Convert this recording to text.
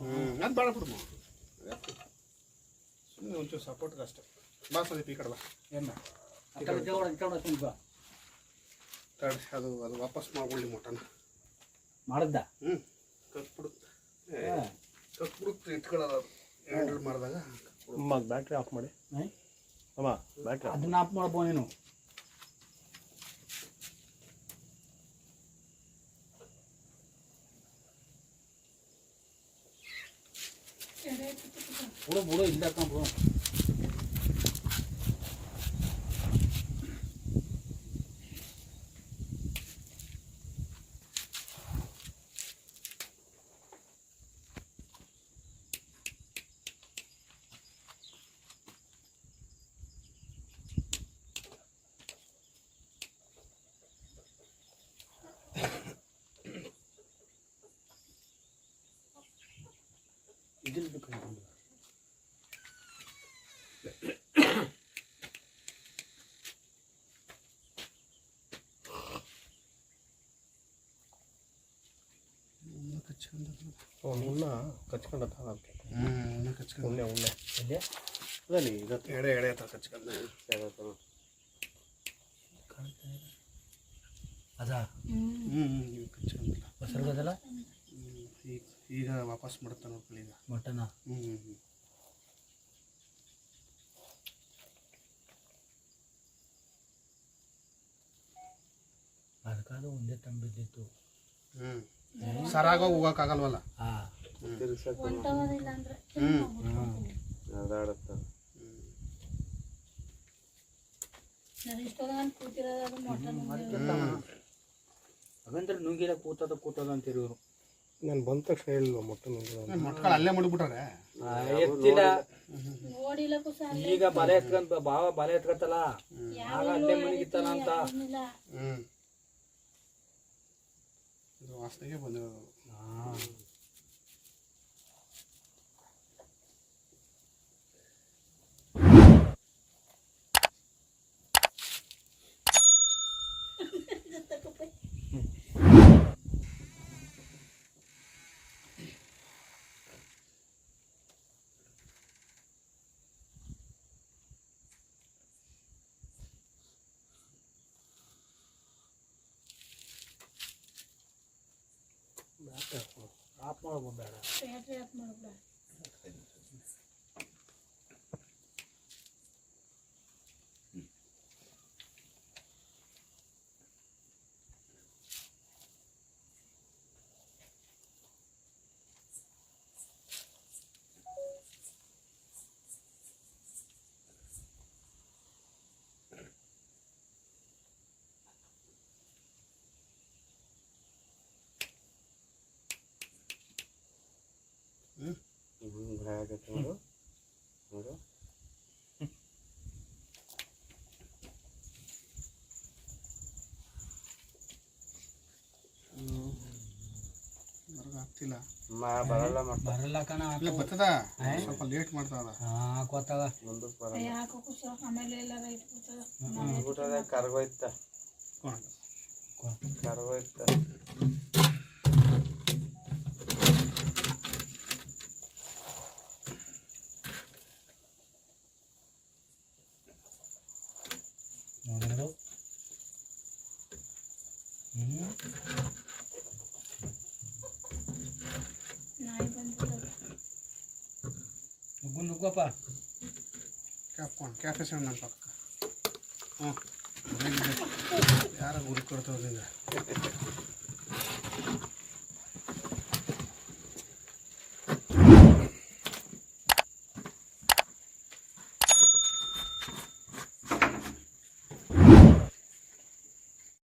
ಹ್ಮ್ ಅದು ಬೇಡ ಬಿಡು ಸುಮ್ಮನೆ ಒಂಚೂರು ಸಪೋರ್ಟ್ಗೆ ಅಷ್ಟೇ ಬಾ ಸಂದೀಪ್ ಈ ಕಡೆ ಬಾ ಏನ ಅದು ಅದು ವಾಪಸ್ ಮಾಡ್ಕೊಳ್ಳಿ ಮಟನ್. ಹ್ಞೂ ಅದು. ಹ್ಯಾಂಡಲ್ ಮಾಡಿದಾಗ ಅಮ್ಮ ಬ್ಯಾಟ್ರಿ ಆಫ್ ಮಾಡಿ. ಅಮ್ಮ ಬ್ಯಾಟ್ರಿ ಅದನ್ನ ಆಫ್ ಮಾಡ್ಬೋ ನೀನು. ಬಿಡು ಬಿಡು ಇಲ್ಲ ಬಿಡು. ಇದಿಲ್ ಬೇಕು ಉಣ್ಣ ಕಚ್ಕೊಂಡ ಉಣ್ಣೆ ಕಚ್ಕೊಂಡು. ಉಣ್ಣೆ ಉಣ್ಣೆ. ಅದಲ್ಲಿ ಇದು ಎಡೆ ಎಡೆ ಆತ ಕಚ್ಕೊಂಡು. ಅದ? ಹ್ಞೂ ಕಚ್ಕೊಂಡಿಲ್ಲ. ಈಗ ವಾಪಸ್ ಮಾಡ್ತಾನೆ ನೋಡ್ಕೊಳ್ಳಿ ಈಗ. ಮಟನ? ಹ್ಞೂ ಹ್ಞೂ ಹ್ಞೂ ಅದಕ್ಕಾದ ಒಂದೇ ತಂಬಿದ್ದಿತ್ತು. ಹ್ಞೂ ಸರಾಗ ಹೋಗೋಕ್ಕಾಗಲ್ವಲ್ಲ ಹಾ. ಹ್ಞೂ ಅದಾಡುತ್ತ ಹಾಗಂದ್ರೆ ನುಂಗಿರ ಕೂತದ ಕೂತದ ಅಂತಿರೋರು. ನಾನು ಬಂದ ತಕ್ಷಣ ಹೇಳಿಲ್ವ ಮೊಟ್ಟೆ ಮೊಟ್ಗಳು ಅಲ್ಲೇ ಮಾಡಿಬಿಟ್ರೆ ಎತ್ತಿಲ್ಲ. ಈಗ ಬಲೆ ಎತ್ಕೊಂಡ್ ಬಾವ ಬಲೆ ಎತ್ಕತ್ತಲ್ಲ ಆಗ ಅಲ್ಲೇ ಮುಳುಗಿತ್ತಲ್ಲ ಅಂತ. ಹ್ಞೂ ಇದು ವಾಸನೆಗೆ ಬಂದಿರೋದು ಆಫ್ ಮಾಡ್ಬೋದು ಬೇಡ ಆಗತ್ತೆ ನೋಡು. ಆಗ್ತಿಲ್ಲ ಬರಲ್ಲ ಮಟ್ಟ ಬರಲ್ಲ ಕಣ ಇಲ್ಲ ಬರ್ತದ? ಸ್ವಲ್ಪ ಲೇಟ್ ಮಾಡ್ತಾವ ಹಾ ಗೊತ್ತಾಗ ಮುಂದಕ್ಕೆ ಬರಲ್ಲ. ಊಟದ ಕರ್ಗೋಯ್ತ. ಕರ್ಗೋಯ್ತ. ಗುಂದು ಗೋಪ ಕ್ಯಾಪ್ಕೊಂಡು ಕ್ಯಾಫೆ ಸೇವ್ ನನ್ನ ಪಕ್ಕ. ಹ್ಞೂ ಯಾರ ಗುರು ಕೊಡ್ತಾವ